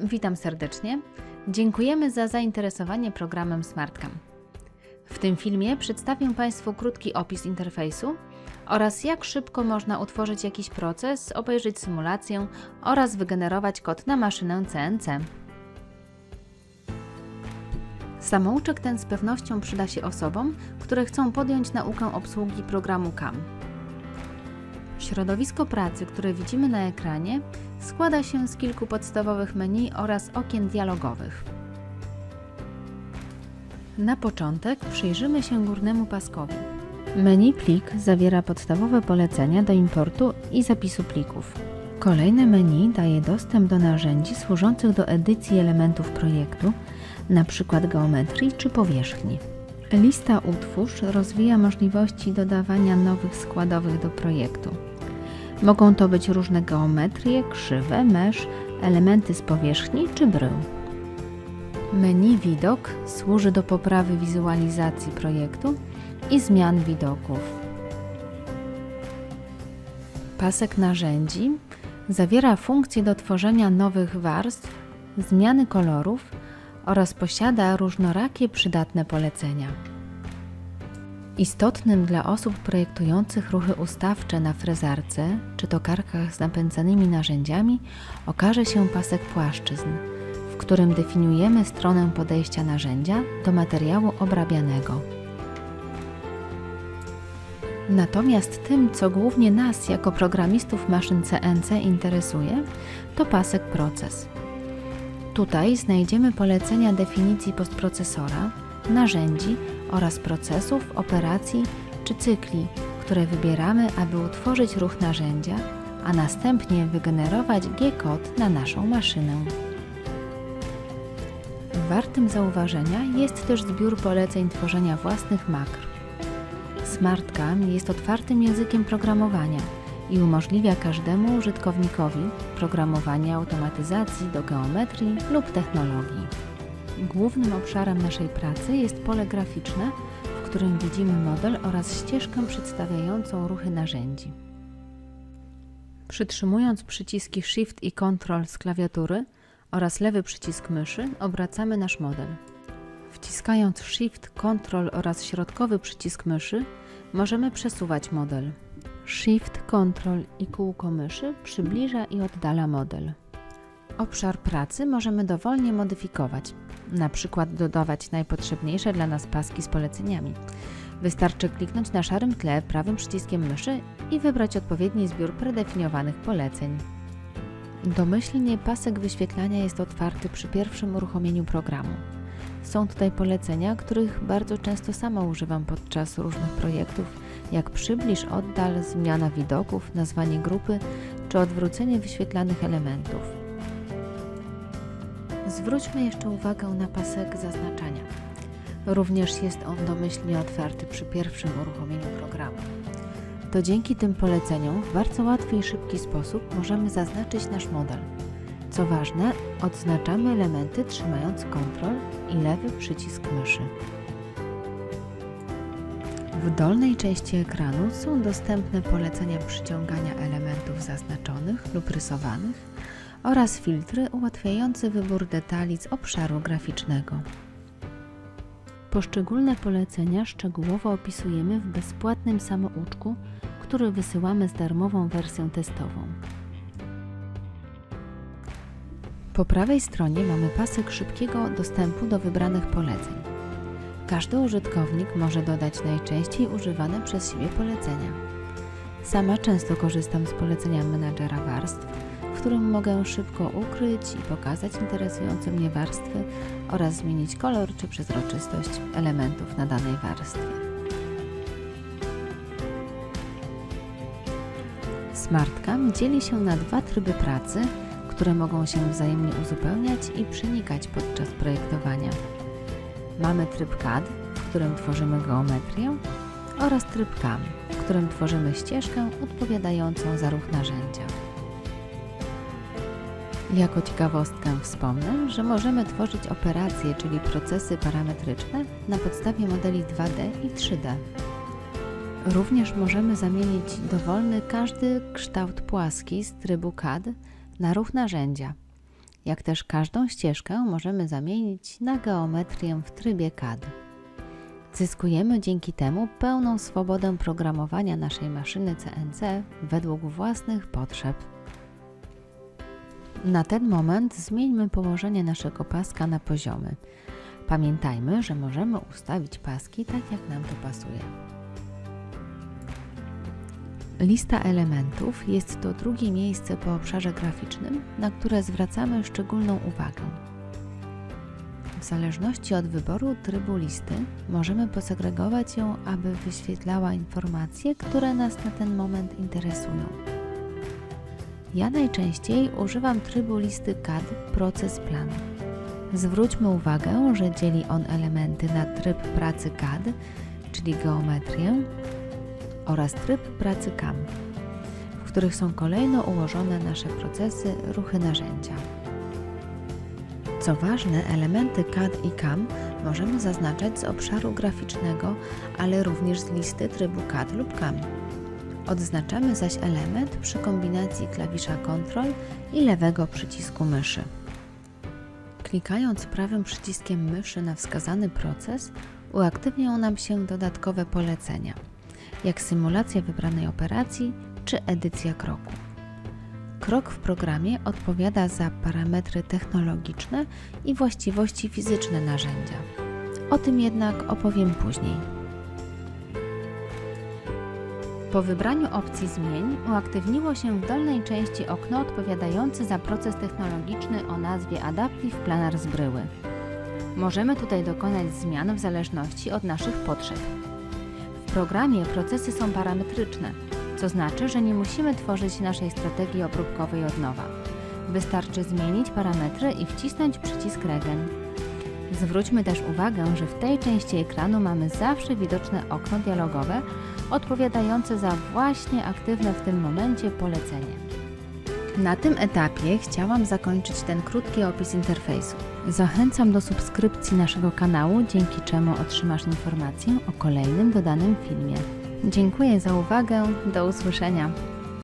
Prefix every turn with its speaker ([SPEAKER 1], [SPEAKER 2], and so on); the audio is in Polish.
[SPEAKER 1] Witam serdecznie. Dziękujemy za zainteresowanie programem SmartCam. W tym filmie przedstawię Państwu krótki opis interfejsu oraz jak szybko można utworzyć jakiś proces, obejrzeć symulację oraz wygenerować kod na maszynę CNC. Samouczek ten z pewnością przyda się osobom, które chcą podjąć naukę obsługi programu CAM. Środowisko pracy, które widzimy na ekranie, składa się z kilku podstawowych menu oraz okien dialogowych. Na początek przyjrzymy się górnemu paskowi. Menu plik zawiera podstawowe polecenia do importu i zapisu plików. Kolejne menu daje dostęp do narzędzi służących do edycji elementów projektu, np. geometrii czy powierzchni. Lista utwórz rozwija możliwości dodawania nowych składowych do projektu. Mogą to być różne geometrie, krzywe, mesz, elementy z powierzchni czy brył. Menu Widok służy do poprawy wizualizacji projektu i zmian widoków. Pasek narzędzi zawiera funkcje do tworzenia nowych warstw, zmiany kolorów oraz posiada różnorakie przydatne polecenia. Istotnym dla osób projektujących ruchy ustawcze na frezarce czy tokarkach z napędzanymi narzędziami okaże się pasek płaszczyzn, w którym definiujemy stronę podejścia narzędzia do materiału obrabianego. Natomiast tym, co głównie nas jako programistów maszyn CNC interesuje, to pasek proces. Tutaj znajdziemy polecenia definicji postprocesora, narzędzi oraz procesów, operacji czy cykli, które wybieramy, aby utworzyć ruch narzędzia, a następnie wygenerować G-kod na naszą maszynę. Wartym zauważenia jest też zbiór poleceń tworzenia własnych makr. SmartCam jest otwartym językiem programowania i umożliwia każdemu użytkownikowi programowanie automatyzacji do geometrii lub technologii. Głównym obszarem naszej pracy jest pole graficzne, w którym widzimy model oraz ścieżkę przedstawiającą ruchy narzędzi. Przytrzymując przyciski Shift i Ctrl z klawiatury oraz lewy przycisk myszy, obracamy nasz model. Wciskając Shift, Ctrl oraz środkowy przycisk myszy, możemy przesuwać model. Shift, Ctrl i kółko myszy przybliża i oddala model. Obszar pracy możemy dowolnie modyfikować, na przykład dodawać najpotrzebniejsze dla nas paski z poleceniami. Wystarczy kliknąć na szarym tle prawym przyciskiem myszy i wybrać odpowiedni zbiór predefiniowanych poleceń. Domyślnie pasek wyświetlania jest otwarty przy pierwszym uruchomieniu programu. Są tutaj polecenia, których bardzo często sama używam podczas różnych projektów, jak przybliż, oddal, zmiana widoków, nazwanie grupy czy odwrócenie wyświetlanych elementów. Zwróćmy jeszcze uwagę na pasek zaznaczania. Również jest on domyślnie otwarty przy pierwszym uruchomieniu programu. To dzięki tym poleceniom w bardzo łatwy i szybki sposób możemy zaznaczyć nasz model. Co ważne, odznaczamy elementy trzymając Ctrl i lewy przycisk myszy. W dolnej części ekranu są dostępne polecenia przyciągania elementów zaznaczonych lub rysowanych oraz filtry ułatwiające wybór detali z obszaru graficznego. Poszczególne polecenia szczegółowo opisujemy w bezpłatnym samouczku, który wysyłamy z darmową wersją testową. Po prawej stronie mamy pasek szybkiego dostępu do wybranych poleceń. Każdy użytkownik może dodać najczęściej używane przez siebie polecenia. Sama często korzystam z polecenia menadżera warstw, którym mogę szybko ukryć i pokazać interesujące mnie warstwy oraz zmienić kolor czy przezroczystość elementów na danej warstwie. SmartCam dzieli się na dwa tryby pracy, które mogą się wzajemnie uzupełniać i przenikać podczas projektowania. Mamy tryb CAD, w którym tworzymy geometrię oraz tryb CAM, w którym tworzymy ścieżkę odpowiadającą za ruch narzędzia. Jako ciekawostkę wspomnę, że możemy tworzyć operacje, czyli procesy parametryczne na podstawie modeli 2D i 3D. Również możemy zamienić dowolny każdy kształt płaski z trybu CAD na ruch narzędzia. jak też każdą ścieżkę możemy zamienić na geometrię w trybie CAD. Zyskujemy dzięki temu pełną swobodę programowania naszej maszyny CNC według własnych potrzeb. Na ten moment zmieńmy położenie naszego paska na poziomy. Pamiętajmy, że możemy ustawić paski tak jak nam to pasuje. Lista elementów jest to drugie miejsce po obszarze graficznym, na które zwracamy szczególną uwagę. W zależności od wyboru trybu listy możemy posegregować ją, aby wyświetlała informacje, które nas na ten moment interesują. Ja najczęściej używam trybu listy CAD Proces Plan. Zwróćmy uwagę, że dzieli on elementy na tryb pracy CAD, czyli geometrię, oraz tryb pracy CAM, w których są kolejno ułożone nasze procesy, ruchy narzędzia. Co ważne, elementy CAD i CAM możemy zaznaczać z obszaru graficznego, ale również z listy trybu CAD lub CAM. Odznaczamy zaś element przy kombinacji klawisza Ctrl i lewego przycisku myszy. Klikając prawym przyciskiem myszy na wskazany proces, uaktywnią nam się dodatkowe polecenia, jak symulacja wybranej operacji czy edycja kroku. Krok w programie odpowiada za parametry technologiczne i właściwości fizyczne narzędzia. O tym jednak opowiem później. Po wybraniu opcji Zmień uaktywniło się w dolnej części okno odpowiadające za proces technologiczny o nazwie Adaptive Planar z bryły. Możemy tutaj dokonać zmian w zależności od naszych potrzeb. W programie procesy są parametryczne, co znaczy, że nie musimy tworzyć naszej strategii obróbkowej od nowa. Wystarczy zmienić parametry i wcisnąć przycisk Regen. Zwróćmy też uwagę, że w tej części ekranu mamy zawsze widoczne okno dialogowe odpowiadające za właśnie aktywne w tym momencie polecenie. Na tym etapie chciałam zakończyć ten krótki opis interfejsu. Zachęcam do subskrypcji naszego kanału, dzięki czemu otrzymasz informację o kolejnym dodanym filmie. Dziękuję za uwagę, do usłyszenia.